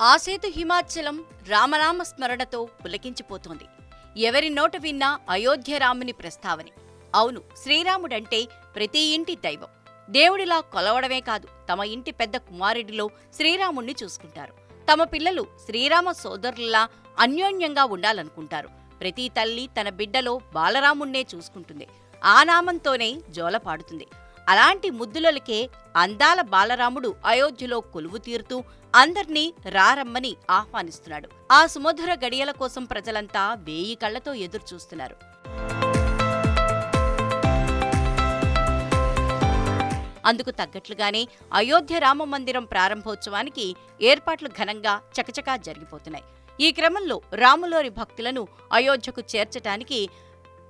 ఆసేతు హిమాచలం రామనామ స్మరణతో పులకించిపోతోంది. ఎవరి నోట విన్నా అయోధ్య రాముని ప్రస్తావనే. అవును శ్రీరాముడంటే ప్రతి ఇంటి దైవం. దేవుడిలా కొలవడమే కాదు తమ ఇంటి పెద్ద కుమారుడిలో శ్రీరాముణ్ణి చూసుకుంటారు. తమ పిల్లలు శ్రీరామ సోదరులలా అన్యోన్యంగా ఉండాలనుకుంటారు. ప్రతి తల్లి తన బిడ్డలో బాలరాముణ్ణే చూసుకుంటుంది. ఆ నామంతోనే జోలపాడుతుంది. అలాంటి ముద్దులకే అందాల బాలరాముడు అయోధ్యలో కొలువు తీరుతూ అందర్నీ రారమ్మని ఆహ్వానిస్తున్నాడు. ఆ సుమధుర గడియల కోసం ప్రజలంతా వేయి కళ్ళతో ఎదురుచూస్తున్నారు. అందుకు తగ్గట్లుగానే అయోధ్య రామ మందిరం ప్రారంభోత్సవానికి ఏర్పాట్లు ఘనంగా చకచకా జరిగిపోతున్నాయి. ఈ క్రమంలో రాములోరి భక్తులను అయోధ్యకు చేర్చటానికి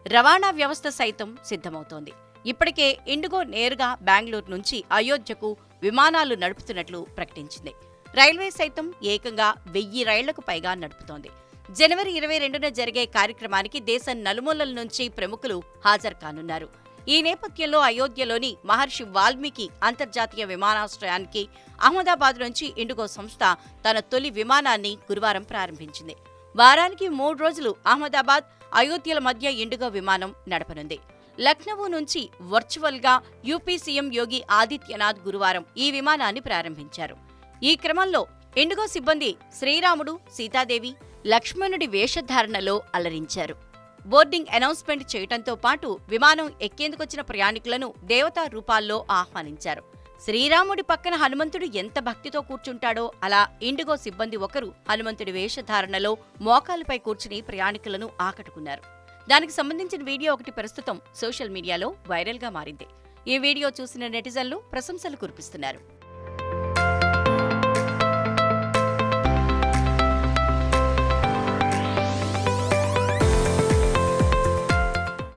రవాణా వ్యవస్థ సైతం సిద్ధమవుతోంది. ఇప్పటికే ఇండిగో నేరుగా బెంగళూరు నుంచి అయోధ్యకు విమానాలు నడుపుతున్నట్లు ప్రకటించింది. రైల్వే సైతం ఏకంగా వెయ్యి రైళ్ళకు పైగా నడుపుతోంది. జనవరి ఇరవై రెండున జరిగే కార్యక్రమానికి దేశం నలుమూలల నుంచి ప్రముఖులు హాజరు కానున్నారు. ఈ నేపథ్యంలో అయోధ్యలోని మహర్షి వాల్మీకి అంతర్జాతీయ విమానాశ్రయానికి అహ్మదాబాద్ నుంచి ఇండిగో సంస్థ తన తొలి విమానాన్ని గురువారం ప్రారంభించింది. వారానికి మూడు రోజులు అహ్మదాబాద్ అయోధ్యల మధ్య ఇండిగో విమానం నడపనుంది. లక్నవూ నుంచి వర్చువల్గా యూపీ సీఎం యోగి ఆదిత్యనాథ్ గురువారం ఈ విమానాన్ని ప్రారంభించారు. ఈ క్రమంలో ఇండిగో సిబ్బంది శ్రీరాముడు సీతాదేవి లక్ష్మణుడి వేషధారణలో అలరించారు. బోర్డింగ్ అనౌన్స్మెంట్ చేయటంతో పాటు విమానం ఎక్కేందుకొచ్చిన ప్రయాణికులను దేవతా రూపాల్లో ఆహ్వానించారు. శ్రీరాముడి పక్కన హనుమంతుడు ఎంత భక్తితో కూర్చుంటాడో అలా ఇండిగో సిబ్బంది ఒకరు హనుమంతుడి వేషధారణలో మోకాలపై కూర్చుని ప్రయాణికులను ఆకట్టుకున్నారు. దానికి సంబంధించిన వీడియో ఒకటి ప్రస్తుతం సోషల్ మీడియాలో వైరల్గా మారింది. ఈ వీడియో చూసిన నెటిజన్లు ప్రశంసలు కురిపిస్తున్నారు.